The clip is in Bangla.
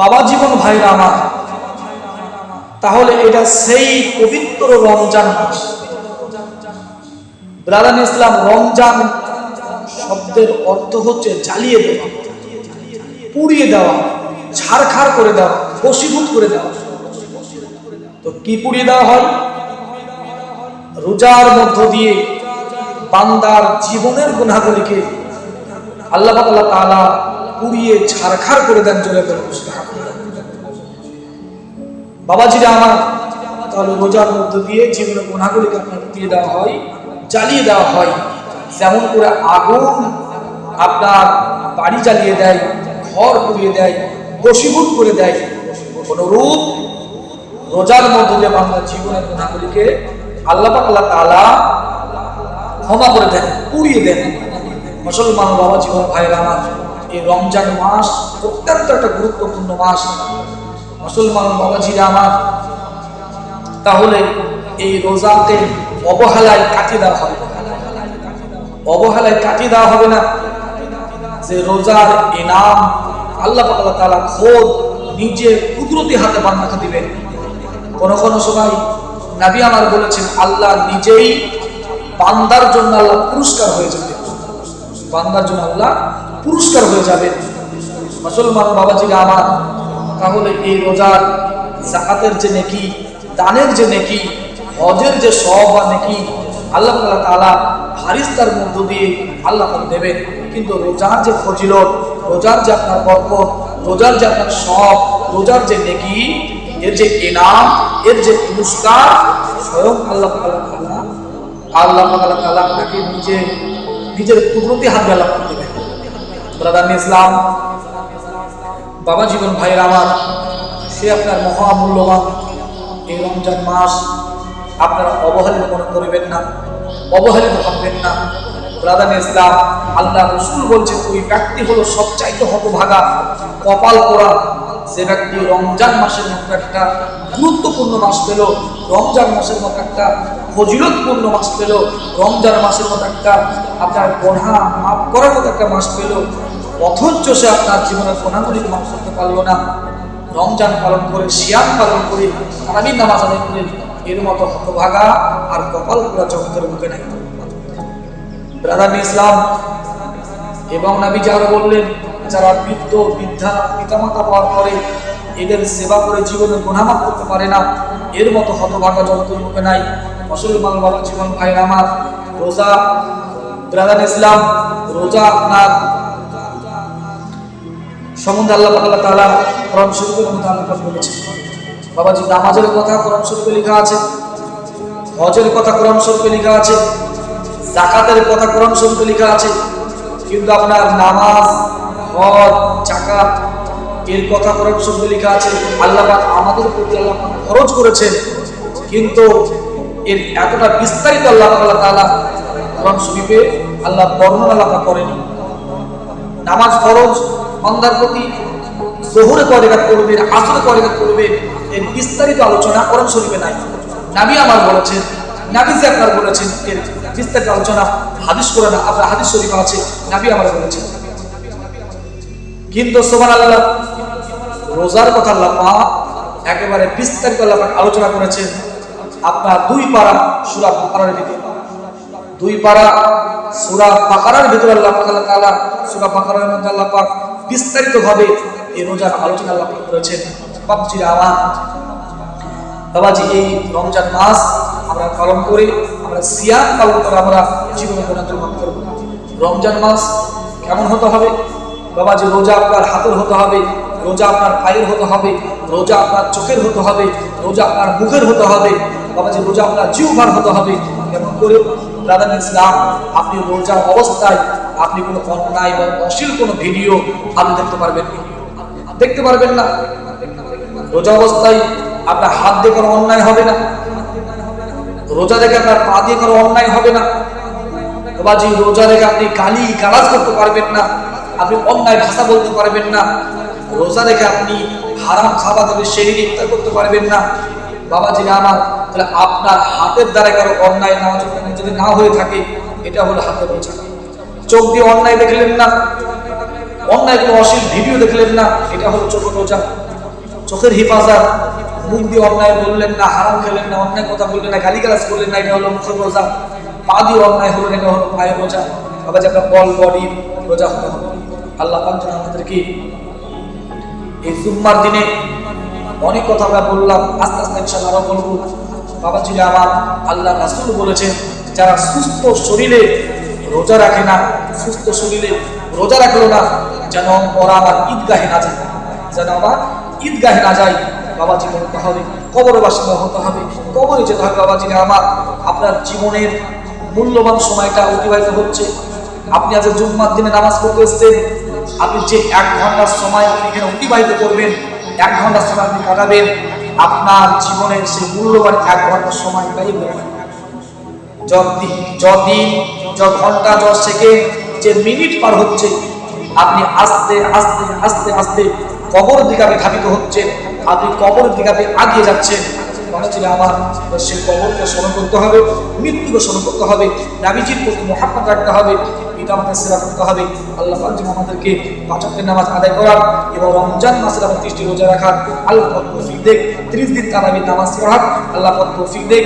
বাবা জীবন ভাইরা আমার, তাহলে এটা সেই পবিত্র রমজান মাস। ব্রাদান ইসলাম, রমজান শব্দের অর্থ হচ্ছে জ্বালিয়ে দেওয়া, পুড়িয়ে দেওয়া, ছাড়খাড় করে দেওয়া, বশীভূত করে দেওয়া। তো কি পুড়িয়ে দেওয়া হয়? রোজার মধ্য দিয়ে বান্দার জীবনের গুণাগুলিকে আল্লাহ তাআলা পুড়িয়ে ছাড়খাড় করে দেন জোরে বাবাজিরা আমার তাহলে রোজার মধ্য দিয়ে যেগুলো গুণাগুলিকে আপনার দিয়ে দেওয়া হয়, জ্বালিয়ে দেওয়া হয়। যেমন করে আগুন আপনার বাড়ি জ্বালিয়ে দেয়, ঘর পুড়িয়ে দেয় বশীভূত করে দেয়। অনুরূপ রোজার মধ্য দিয়ে বাংলার জীবনের গুণাগুলিকে আল্লাহ আল্লাহ তাআলা ক্ষমা করে দেন, পুড়িয়ে দেন। মুসলমান বাবা জীবন ভাইরা আমার এই রমজান মাস অত্যন্ত একটা গুরুত্বপূর্ণ মাস। মুসলমান বাবাজিরা আমার, তাহলে এই রোজাকে অবহেলায় কাটিয়ে দেওয়া হবে। অবহেলায় কাটিয়ে দেওয়া হবে না। যে রোজার ইনাম আল্লাহ তাআলা খোদ নিজে কুদরতি হাতে বান্দাকে দিবেন। কোন কোন সময় নাবি আমার বলেছেন, আল্লাহ নিজেই বান্দার জন্য আল্লাহ পুরস্কার হয়ে যাবে। বান্দার জন্য আল্লাহ পুরস্কার হয়ে যাবে। মুসলমান বাবাজিরা আমার, তাহলে এই রোজার জাকাতের যে নেকি, দানের যে নেকি, হজের যে সব বা নেকি, আল্লাহ তাআলা তাআলা হারিস্তার মধ্য দিয়ে আল্লাহ দেবেন। কিন্তু রোজার যে ফজিলত, রোজার যে আপনার বরকত, রোজার যে আপনার সব রোজার যে নেকি, এর যে ইনাম এর যে পুরস্কার, স্বয়ং আল্লাহ তাআলা আল্লাহ তাআলা তাআলা আপনাকে নিজে, নিজের কুদরতি হাত দিয়ে আল্লাহ দেবেন। ব্রাদার ইসলাম বাবা জীবন ভাইয়ের আমার, সে আপনার মহামূল্যবান এই রমজান মাস আপনারা অবহেলিত মনে করবেন না, অবহেলিত ভাববেন না। ব্রাদান ইসলাম আল্লাহ রসুল বলছেন, ওই ব্যক্তি হলো সবচাইতে হতভাগা, কপাল পোড়া। যে ব্যক্তি রমজান মাসের মতো একটা গুরুত্বপূর্ণ মাস পেল, রমজান মাসের মতো একটা ফজিলতপূর্ণ মাস পেল, রমজান মাসের মতো একটা আপনার গোনা মাফ করার মতো একটা মাস পেল, অথচ সে আপনার জীবনের গোনাগুলি মাফ করতে পারল না। রমজান পালন করে শিয়াম পালন করে তারাবির নামাজ আদায় করে, এর মতো হতভাগা আর কপাল পুরা জগতের মুখে নাই। ব্রাদার ইসলাম এবং নাবি যারা বললেন, যারা বৃদ্ধ, বৃদ্ধা, পিতামাতা পাওয়ার পরে এদের সেবা করে জীবনের গুণামাপ করতে পারে না, এর মতো হতভাগা জগতের মুখে নাই। মুসলমান বাবা জীবন ভাই আমার, রোজা ব্রাদার ইসলাম, রোজা আপনার সম্বন্ধে আল্লাহ আল্লাহ তাআলা কোরআন শরীফের মধ্যে আল্লাহ বলেছেন। বাবাজি, নামাজের কথা কোরআন শরীফে লেখা আছে, হজের কথা কোরআন শরীফে লেখা আছে। জাকাতের কথা কোরআন শরীফে লেখা আছে, কিন্তু আপনার নামাজ, হজ, জাকাত, এর কথা কোরআন শরীফে লেখা আছে, আল্লাহ আমাদের প্রতি আল্লাহ খরচ করেছেন, কিন্তু এর এতটা বিস্তারিত আল্লাহ আল্লাহ তাআলা কোরআন শরীফে আল্লাহ বর্ণনা পাক করেনি। নামাজ ফরজ, বান্দার প্রতি জোহরে কয় রেখাত করবে, আসরে কয় রেখাত করবে এর বিস্তারিত আলোচনা কোরআন শরীফে নাই। নাবি আমার বলেছেন আপনার বলেছেন বিস্তারিত আলোচনা, হাদিস করে না আপনার হাদিস শরীফ আছে, নাবি আমার বলেছেন। কিন্তু সোমান আল্লাহ রোজার কথা আল্লাহ একেবারে বিস্তারিত আলোচনা করেছেন। আপনার দুই পারা সুরা বাকারার ভিতরে। দুই পারা সুরা বাকারার ভিতরে আল্লাহ তাআলা সুরা বাকারার মধ্যে আল্লাহ পাক বিস্তারিত ভাবে এই রোজার আলোচনা আল্লাহ করেছেন। আমার বাবাজি, এই রমজান মাস আমরা পালন করে, আমরা সিয়াম পালন করে আমরা জীবনে গুণান্তর মাফ করব। রমজান মাস কেমন হতে হবে? বাবা যে রোজা আপনার হাতের হতে হবে, রোজা আপনার পায়ের হতে হবে, রোজা আপনার চোখের হতে হবে, রোজা আপনার মুখের হতে হবে বাবা যে রোজা আপনার জিহ্বার হতে হবে। কেমন করে? রাধান ইসলাম, আপনি রোজা অবস্থায় আপনি কোনো অন্যায় বা অশ্লীল কোনো ভিডিও আপনি দেখতে পারবেন দেখতে পারবেন না। রোজা অবস্থায় আপনার হাত দিয়ে কোনো অন্যায় হবে না। রোজা দেখে আপনার পা দিয়ে কোনো অন্যায় হবে না। বাবাজি, রোজা রেখে আপনি গালি, গালাজ করতে পারবেন না। আপনি অন্যায় ভাষা বলতে পারবেন না। রোজা রেখে আপনি হারাম খাবার দেবে সেই ইফতার করতে পারবেন না। বাবাজি আমার তাহলে আপনার হাতের দ্বারা কারও অন্যায় না যদি না হয়ে থাকে, এটা হলো হাতের রোজা। চোখ দিয়ে অন্যায় দেখলেন না। অন্যায় কোনো অশ্লীল ভিডিও দেখলেন না, এটা হলো চোখ রোজা। চোখের হেফাজত মুখ দিয়ে অন্যায় বললেন না, হারাম খেলেন না, অন্যায় কথা বললেন না, গালিগালাজ করলেন না, এটা হলো মুখের রোজা পা দিয়ে অন্যায় হলো এটা হলো পায়ের রোজা আবার যে আপনার বল বডি রোজা হতে হবে আল্লাহ পাক আমাদেরকে এই জুম্মার দিনে অনেক কথা আমরা বললাম, আস্তে আস্তে ইনশাল্লাহ আরও বলব। বাবা ছিল আমার, আল্লাহ রাসুল বলেছেন, যারা সুস্থ শরীরে রোজা রাখে না, সুস্থ শরীরে রোজা রাখল না, যেন ওরা আবার ঈদগাহে না যায়। যেন আবার ঈদগাহে না যায়। বাবাজি বলতে হবে, কবরে বাসিন্দা হতে হবে, কবরে যেতে হবে বাবাজি আমার। আপনার জীবনের মূল্যবান সময়টা অতিবাহিত হচ্ছে। আপনি আজ জুম্মার দিনে নামাজ পড়তে এসছেন, আপনি যে এক ঘণ্টার সময় আপনি এখানে অতিবাহিত করবেন, এক ঘণ্টার সময় আপনি কাটাবেন, আপনার জীবনের সেই মূল্যবান এক ঘণ্টার সময় ব্যয় যদি যদি য ঘণ্টা দশ সেকেন্ড, যে মিনিট পার হচ্ছে, আপনি আস্তে আস্তে আস্তে আস্তে কবর দিকে আপনি ধাবিত হচ্ছেন আপনি কবর দিকে আপনি আগিয়ে যাচ্ছেন। আমার কবরকে স্মরণ করতে হবে, মৃত্যুকে স্মরণ করতে হবে হবে করতে হবে। আল্লাহ আমাদেরকে নামাজ আদায় এবং রমজান রাখার আল্লাহ দেখ। ত্রিশ দিন নামাজ পড়ার আল্লাহ দেখ।